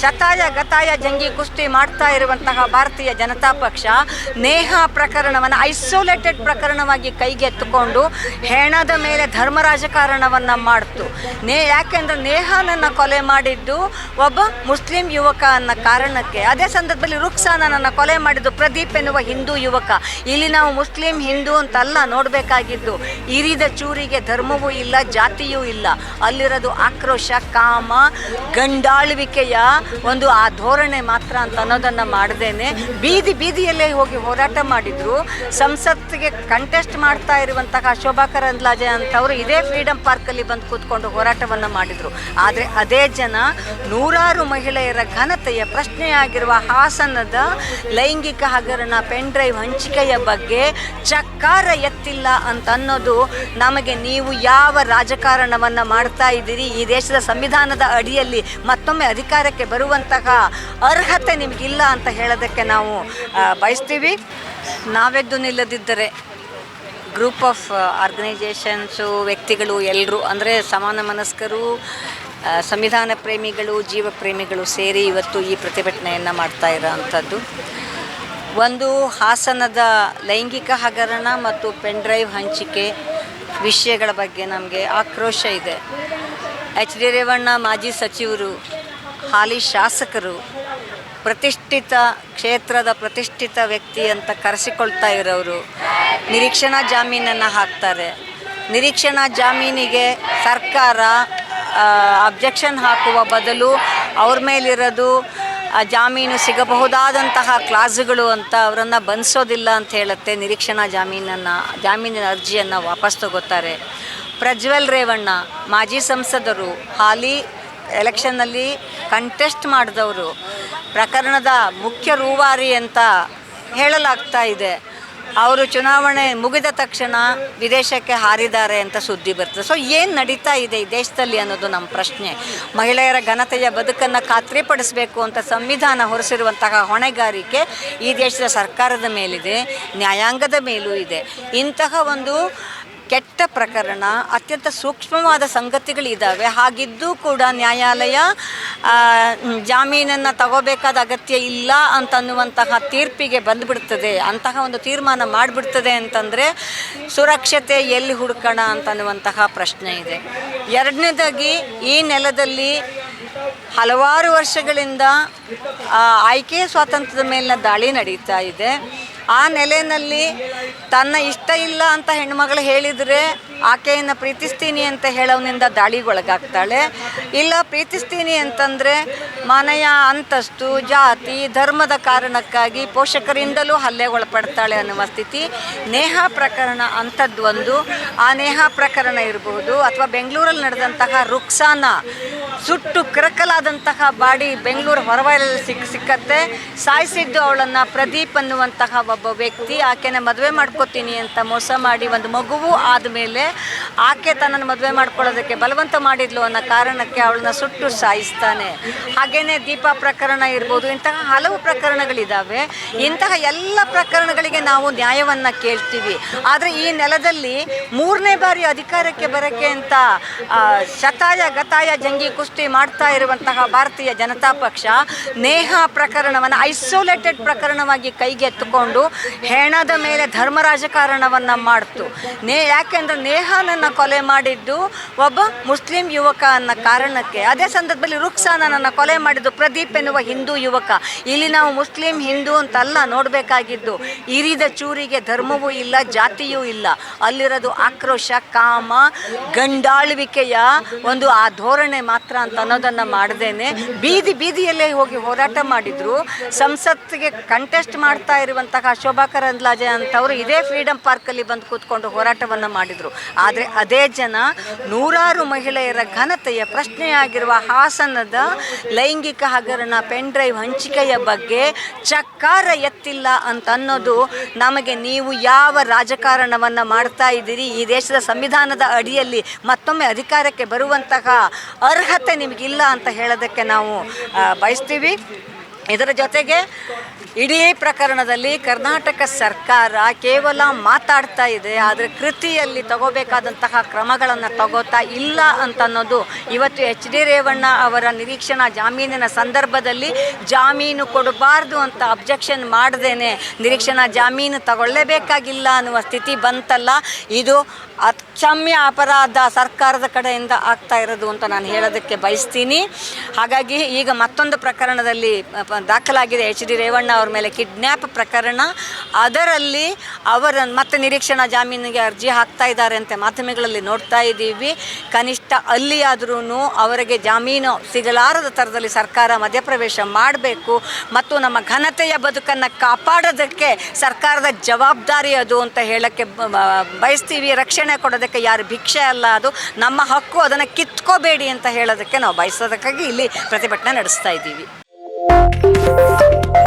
ಶತಾಯ ಗತಾಯ ಜಂಗಿ ಕುಸ್ತಿ ಮಾಡ್ತಾ ಇರುವಂತಹ ಭಾರತೀಯ ಜನತಾ ಪಕ್ಷ ನೇಹ ಪ್ರಕರಣವನ್ನು ಐಸೋಲೇಟೆಡ್ ಪ್ರಕರಣವಾಗಿ ಕೈಗೆತ್ತುಕೊಂಡು ಹೆಣದ ಮೇಲೆ ಧರ್ಮ ರಾಜಕಾರಣವನ್ನು ಮಾಡ್ತು. ನೇ, ಯಾಕೆಂದ್ರೆ ನೇಹಾನನ್ನು ಕೊಲೆ ಮಾಡಿದ್ದು ಒಬ್ಬ ಮುಸ್ಲಿಂ ಯುವಕ ಅನ್ನೋ ಕಾರಣಕ್ಕೆ. ಅದೇ ಸಂದರ್ಭದಲ್ಲಿ ರುಕ್ಸಾನನನ್ನು ಕೊಲೆ ಮಾಡಿದ್ದು ಪ್ರದೀಪ್ ಎನ್ನುವ ಹಿಂದೂ ಯುವಕ. ಇಲ್ಲಿ ನಾವು ಮುಸ್ಲಿಂ, ಹಿಂದೂ ಅಂತಲ್ಲ ನೋಡಬೇಕಾಗಿದ್ದು. ಇರಿದ ಚೂರಿಗೆ ಧರ್ಮವೂ ಇಲ್ಲ, ಜಾತಿಯೂ ಇಲ್ಲ. ಅಲ್ಲಿರೋದು ಆಕ್ರೋಶ, ಕಾಮ ಗಂಡಾಳುವಿಕೆಯ ಒಂದು ಆ ಧೋರಣೆ ಮಾತ್ರ ಅಂತ ಅನ್ನೋದನ್ನು ಮಾಡದೇನೆ. ಬೀದಿ ಬೀದಿಯಲ್ಲೇ ಹೋಗಿ ಹೋರಾಟ ಮಾಡಿದ್ರು. ಸಂಸತ್ತಿಗೆ ಕಂಟೆಸ್ಟ್ ಮಾಡ್ತಾ ಇರುವಂತಹ ಶೋಭಾ ಕರಂದ್ಲಾಜೆ ಅಂತವರು ಇದೇ ಫ್ರೀಡಮ್ ಪಾರ್ಕಲ್ಲಿ ಬಂದು ಕೂತ್ಕೊಂಡು ಹೋರಾಟವನ್ನು ಮಾಡಿದರು. ಆದರೆ ಅದೇ ಜನ ನೂರಾರು ಮಹಿಳೆಯರ ಘನತೆಯ ಪ್ರಶ್ನೆಯಾಗಿರುವ ಹಾಸನದ ಲೈಂಗಿಕ ಹಗರಣ ಪೆನ್ ಡ್ರೈವ್ ಹಂಚಿಕೆಯ ಬಗ್ಗೆ ಚಕ್ಕಾರ ಎತ್ತಿಲ್ಲ ಅಂತ ಅನ್ನೋದು ನಮಗೆ ನೀವು ಯಾವ ರಾಜಕಾರಣವನ್ನು ಮಾಡ್ತಾ ಇದ್ದೀರಿ? ಈ ದೇಶದ ಸಂವಿಧಾನದ ಅಡಿಯಲ್ಲಿ ಮತ್ತೊಮ್ಮೆ ಅಧಿಕಾರಕ್ಕೆ ಬರುವಂತಹ ಅರ್ಹತೆ ನಿಮಗಿಲ್ಲ ಅಂತ ಹೇಳೋದಕ್ಕೆ ನಾವು ಬಯಸ್ತೀವಿ. ನಾವೆದ್ದು ನಿಲ್ಲದಿದ್ದರೆ ಗ್ರೂಪ್ ಆಫ್ ಆರ್ಗನೈಜೇಷನ್ಸು ವ್ಯಕ್ತಿಗಳು ಎಲ್ಲರೂ, ಅಂದರೆ ಸಮಾನ ಮನಸ್ಕರು ಸಂವಿಧಾನ ಪ್ರೇಮಿಗಳು, ಜೀವ ಪ್ರೇಮಿಗಳು ಸೇರಿ ಇವತ್ತು ಈ ಪ್ರತಿಭಟನೆಯನ್ನು ಮಾಡ್ತಾ ಇರೋವಂಥದ್ದು ಒಂದು ಹಾಸನದ ಲೈಂಗಿಕ ಹಗರಣ ಮತ್ತು ಪೆನ್ ಡ್ರೈವ್ ಹಂಚಿಕೆ ವಿಷಯಗಳ ಬಗ್ಗೆ ನಮಗೆ ಆಕ್ರೋಶ ಇದೆ. ಎಚ್ ಡಿ ರೇವಣ್ಣ ಮಾಜಿ ಸಚಿವರು ಹಾಲಿ ಶಾಸಕರು ಪ್ರತಿಷ್ಠಿತ ಕ್ಷೇತ್ರದ ಪ್ರತಿಷ್ಠಿತ ವ್ಯಕ್ತಿ ಅಂತ ಕರೆಸಿಕೊಳ್ತಾ ಇರೋರು, ನಿರೀಕ್ಷಣಾ ಜಾಮೀನನ್ನು ಹಾಕ್ತಾರೆ. ನಿರೀಕ್ಷಣಾ ಜಾಮೀನಿಗೆ ಸರ್ಕಾರ ಅಬ್ಜೆಕ್ಷನ್ ಹಾಕುವ ಬದಲು ಅವ್ರ ಮೇಲಿರೋದು ಜಾಮೀನು ಸಿಗಬಹುದಾದಂತಹ ಕ್ಲಾಸುಗಳು ಅಂತ ಅವರನ್ನು ಬಂಧಿಸೋದಿಲ್ಲ ಅಂತ ಹೇಳುತ್ತೆ ನಿರೀಕ್ಷಣಾ ಜಾಮೀನನ್ನು, ಜಾಮೀನಿನ ಅರ್ಜಿಯನ್ನು ವಾಪಸ್ ತಗೋತಾರೆ. ಪ್ರಜ್ವಲ್ ರೇವಣ್ಣ, ಮಾಜಿ ಸಂಸದರು, ಹಾಲಿ ಎಲೆಕ್ಷನ್ನಲ್ಲಿ ಕಂಟೆಸ್ಟ್ ಮಾಡಿದವರು ಪ್ರಕರಣದ ಮುಖ್ಯ ರೂವಾರಿ ಅಂತ ಹೇಳಲಾಗ್ತಾ ಇದೆ. ಅವರು ಚುನಾವಣೆ ಮುಗಿದ ತಕ್ಷಣ ವಿದೇಶಕ್ಕೆ ಹಾರಿದ್ದಾರೆ ಅಂತ ಸುದ್ದಿ ಬರ್ತದೆ. ಸೊ ಏನು ನಡೀತಾ ಇದೆ ಈ ದೇಶದಲ್ಲಿ ಅನ್ನೋದು ನಮ್ಮ ಪ್ರಶ್ನೆ. ಮಹಿಳೆಯರ ಘನತೆಯ ಬದುಕನ್ನು ಖಾತ್ರಿಪಡಿಸಬೇಕು ಅಂತ ಸಂವಿಧಾನ ಹೊರಿಸಿರುವಂತಹ ಹೊಣೆಗಾರಿಕೆ ಈ ದೇಶದ ಸರ್ಕಾರದ ಮೇಲಿದೆ, ನ್ಯಾಯಾಂಗದ ಮೇಲೂ ಇದೆ. ಇಂತಹ ಒಂದು ಕೆಟ್ಟ ಪ್ರಕರಣ, ಅತ್ಯಂತ ಸೂಕ್ಷ್ಮವಾದ ಸಂಗತಿಗಳಿದ್ದಾವೆ ಹಾಗಿದ್ದೂ ಕೂಡ ನ್ಯಾಯಾಲಯ ಜಾಮೀನನ್ನು ತಗೋಬೇಕಾದ ಅಗತ್ಯ ಇಲ್ಲ ಅಂತ ಅನ್ನುವಂತಹ ತೀರ್ಪಿಗೆ ಬಂದುಬಿಡ್ತದೆ. ಅಂತಹ ಒಂದು ತೀರ್ಮಾನ ಮಾಡಿಬಿಡ್ತದೆ ಅಂತಂದರೆ ಸುರಕ್ಷತೆ ಎಲ್ಲಿ ಹುಡುಕೋಣ ಅಂತ ಅನ್ನುವಂತಹ ಪ್ರಶ್ನೆ ಇದೆ. ಎರಡನೇದಾಗಿ, ಈ ನೆಲದಲ್ಲಿ ಹಲವಾರು ವರ್ಷಗಳಿಂದ ಆಯ್ಕೆ ಸ್ವಾತಂತ್ರ್ಯದ ಮೇಲಿನ ದಾಳಿ ನಡೀತಾ ಇದೆ. ಆ ನೆಲೆಯಲ್ಲಿ ತನ್ನ ಇಷ್ಟ ಇಲ್ಲ ಅಂತ ಹೆಣ್ಮಗಳು ಹೇಳಿದರೆ ಆಕೆಯನ್ನು ಪ್ರೀತಿಸ್ತೀನಿ ಅಂತ ಹೇಳೋನಿಂದ ದಾಳಿಗೊಳಗಾಗ್ತಾಳೆ. ಇಲ್ಲ, ಪ್ರೀತಿಸ್ತೀನಿ ಅಂತಂದರೆ ಮನೆಯ ಅಂತಸ್ತು, ಜಾತಿ, ಧರ್ಮದ ಕಾರಣಕ್ಕಾಗಿ ಪೋಷಕರಿಂದಲೂ ಹಲ್ಲೆಗೊಳಪಡ್ತಾಳೆ ಅನ್ನುವ ಸ್ಥಿತಿ. ನೇಹ ಪ್ರಕರಣ ಅಂಥದ್ದು ಒಂದು ಆ ನೇಹ ಪ್ರಕರಣ ಇರಬಹುದು ಅಥವಾ ಬೆಂಗಳೂರಲ್ಲಿ ನಡೆದಂತಹ ರುಕ್ಸಾನ ಸುಟ್ಟು ಕರಕಲಾದಂತಹ ಬಾಡಿ ಬೆಂಗಳೂರು ಹೊರವಲಯಲ್ಲಿ ಸಿಕ್ ಸಿಕ್ಕತ್ತೆ ಸಾಯಿಸಿದ್ದು ಅವಳನ್ನು ಪ್ರದೀಪ್ ಅನ್ನುವಂತಹ ಒಬ್ಬ ವ್ಯಕ್ತಿ. ಆಕೆನ ಮದುವೆ ಮಾಡ್ಕೋತೀನಿ ಅಂತ ಮೋಸ ಮಾಡಿ ಒಂದು ಮಗುವು ಆದಮೇಲೆ ಆಕೆ ತನ್ನನ್ನು ಮದುವೆ ಮಾಡ್ಕೊಳ್ಳೋದಕ್ಕೆ ಬಲವಂತ ಮಾಡಿದ್ಲು ಅನ್ನೋ ಕಾರಣಕ್ಕೆ ಅವಳನ್ನ ಸುಟ್ಟು ಸಾಯಿಸ್ತಾನೆ. ಹಾಗೇನೆ ದೀಪ ಪ್ರಕರಣ ಇರ್ಬೋದು, ಇಂತಹ ಹಲವು ಪ್ರಕರಣಗಳಿದ್ದಾವೆ ಇಂತಹ ಎಲ್ಲ ಪ್ರಕರಣಗಳಿಗೆ ನಾವು ನ್ಯಾಯವನ್ನು ಕೇಳ್ತೀವಿ. ಆದರೆ ಈ ನೆಲದಲ್ಲಿ ಮೂರನೇ ಬಾರಿ ಅಧಿಕಾರಕ್ಕೆ ಬರೋಕ್ಕೆ ಅಂತ ಶತಾಯ ಗತಾಯ ಜಂಗಿ ಕುಸ್ತಿ ಮಾಡ್ತಾ ಇರುವಂತಹ ಭಾರತೀಯ ಜನತಾ ಪಕ್ಷ ನೇಹ ಪ್ರಕರಣವನ್ನು ಐಸೋಲೇಟೆಡ್ ಪ್ರಕರಣವಾಗಿ ಕೈಗೆತ್ತಿಕೊಂಡು ಹೆಣದ ಮೇಲೆ ಧರ್ಮ ರಾಜಕಾರಣವನ್ನು ಮಾಡ್ತು. ನೇ ಯಾಕೆಂದ್ರೆ ನೇಹಾನನ್ನು ಕೊಲೆ ಮಾಡಿದ್ದು ಒಬ್ಬ ಮುಸ್ಲಿಂ ಯುವಕ ಅನ್ನೋ ಕಾರಣಕ್ಕೆ. ಅದೇ ಸಂದರ್ಭದಲ್ಲಿ ರುಕ್ಸಾನನನ್ನು ಕೊಲೆ ಮಾಡಿದ್ದು ಪ್ರದೀಪ್ ಎನ್ನುವ ಹಿಂದೂ ಯುವಕ. ಇಲ್ಲಿ ನಾವು ಮುಸ್ಲಿಂ, ಹಿಂದೂ ಅಂತಲ್ಲ ನೋಡಬೇಕಾಗಿದ್ದು. ಇರಿದ ಚೂರಿಗೆ ಧರ್ಮವೂ ಇಲ್ಲ, ಜಾತಿಯೂ ಇಲ್ಲ. ಅಲ್ಲಿರೋದು ಆಕ್ರೋಶ, ಕಾಮ, ಗಂಡಾಳ್ವಿಕೆಯ ಒಂದು ಆ ಧೋರಣೆ ಮಾತ್ರ. ಅಂತ ಅನ್ನೋದನ್ನು ಮಾಡದೇನೆ. ಬೀದಿ ಬೀದಿಯಲ್ಲೇ ಹೋಗಿ ಹೋರಾಟ ಮಾಡಿದ್ರು. ಸಂಸತ್ತಿಗೆ ಕಂಟೆಸ್ಟ್ ಮಾಡ್ತಾ ಇರುವಂತಹ ಶೋಭಾ ಕರಂದ್ಲಾಜೆ ಅಂತವರು ಇದೇ ಫ್ರೀಡಮ್ ಪಾರ್ಕಲ್ಲಿ ಬಂದು ಕೂತ್ಕೊಂಡು ಹೋರಾಟವನ್ನು ಮಾಡಿದ್ರು. ಆದರೆ ಅದೇ ಜನ ನೂರಾರು ಮಹಿಳೆಯರ ಘನತೆಯ ಪ್ರಶ್ನೆಯಾಗಿರುವ ಹಾಸನದ ಲೈಂಗಿಕ ಹಗರಣ ಪೆನ್ ಡ್ರೈವ್ ಹಂಚಿಕೆಯ ಬಗ್ಗೆ ಚಕ್ಕಾರ ಎತ್ತಿಲ್ಲ ಅಂತ ಅನ್ನೋದು ನಮಗೆ ನೀವು ಯಾವ ರಾಜಕಾರಣವನ್ನು ಮಾಡ್ತಾ ಇದ್ದೀರಿ? ಈ ದೇಶದ ಸಂವಿಧಾನದ ಅಡಿಯಲ್ಲಿ ಮತ್ತೊಮ್ಮೆ ಅಧಿಕಾರಕ್ಕೆ ಬರುವಂತಹ ಅರ್ಹತೆ ನಿಮಗಿಲ್ಲ ಅಂತ ಹೇಳೋದಕ್ಕೆ ನಾವು ಬಯಸ್ತೀವಿ. ಇದರ ಜೊತೆಗೆ ಇಡೀ ಪ್ರಕರಣದಲ್ಲಿ ಕರ್ನಾಟಕ ಸರ್ಕಾರ ಕೇವಲ ಮಾತಾಡ್ತಾ ಇದೆ, ಆದರೆ ಕೃತಿಯಲ್ಲಿ ತಗೋಬೇಕಾದಂತಹ ಕ್ರಮಗಳನ್ನು ತಗೋತಾ ಇಲ್ಲ ಅಂತ ಅನ್ನೋದು ಇವತ್ತು ಎಚ್ ಡಿ ರೇವಣ್ಣ ಅವರ ನಿರೀಕ್ಷಣಾ ಜಾಮೀನಿನ ಸಂದರ್ಭದಲ್ಲಿ ಜಾಮೀನು ಕೊಡಬಾರ್ದು ಅಂತ ಅಬ್ಜೆಕ್ಷನ್ ಮಾಡ್ದೇನೆ. ನಿರೀಕ್ಷಣಾ ಜಾಮೀನು ತಗೊಳ್ಳೇಬೇಕಾಗಿಲ್ಲ ಅನ್ನುವ ಸ್ಥಿತಿ ಬಂತಲ್ಲ, ಇದು ಅಕ್ಷಮ್ಯ ಅಪರಾಧ ಸರ್ಕಾರದ ಕಡೆಯಿಂದ ಆಗ್ತಾ ಇರೋದು ಅಂತ ನಾನು ಹೇಳೋದಕ್ಕೆ ಬಯಸ್ತೀನಿ. ಹಾಗಾಗಿ ಈಗ ಮತ್ತೊಂದು ಪ್ರಕರಣದಲ್ಲಿ ದಾಖಲಾಗಿದೆ. ಎಚ್ ಡಿ ರೇವಣ್ಣ ಅವ್ರ ಮೇಲೆ ಕಿಡ್ನ್ಯಾಪ್ ಪ್ರಕರಣ. ಅದರಲ್ಲಿ ಅವರ ಮತ್ತೆ ನಿರೀಕ್ಷಣಾ ಜಾಮೀನಿಗೆ ಅರ್ಜಿ ಹಾಕ್ತಾ ಇದ್ದಾರೆ ಅಂತ ಮಾಧ್ಯಮಗಳಲ್ಲಿ ನೋಡ್ತಾ ಇದ್ದೀವಿ. ಕನಿಷ್ಠ ಅಲ್ಲಿಯಾದ್ರೂ ಅವರಿಗೆ ಜಾಮೀನು ಸಿಗಲಾರದ ಥರದಲ್ಲಿ ಸರ್ಕಾರ ಮಧ್ಯಪ್ರವೇಶ ಮಾಡಬೇಕು. ಮತ್ತು ನಮ್ಮ ಘನತೆಯ ಬದುಕನ್ನು ಕಾಪಾಡೋದಕ್ಕೆ ಸರ್ಕಾರದ ಜವಾಬ್ದಾರಿ ಅದು ಅಂತ ಹೇಳೋಕ್ಕೆ ಬಯಸ್ತೀವಿ. ರಕ್ಷಣೆ ಕೊಡೋದಕ್ಕೆ ಯಾರು ಭಿಕ್ಷೆ ಅಲ್ಲ ಅದು. ನಮ್ಮ ಹಕ್ಕು ಅದನ್ನು ಕಿತ್ಕೋಬೇಡಿ ಅಂತ ಹೇಳೋದಕ್ಕೆ ನಾವು ಬಯಸೋದಕ್ಕಾಗಿ ಇಲ್ಲಿ ಪ್ರತಿಭಟನೆ ನಡೆಸ್ತಾ ಇದ್ದೀವಿ. Música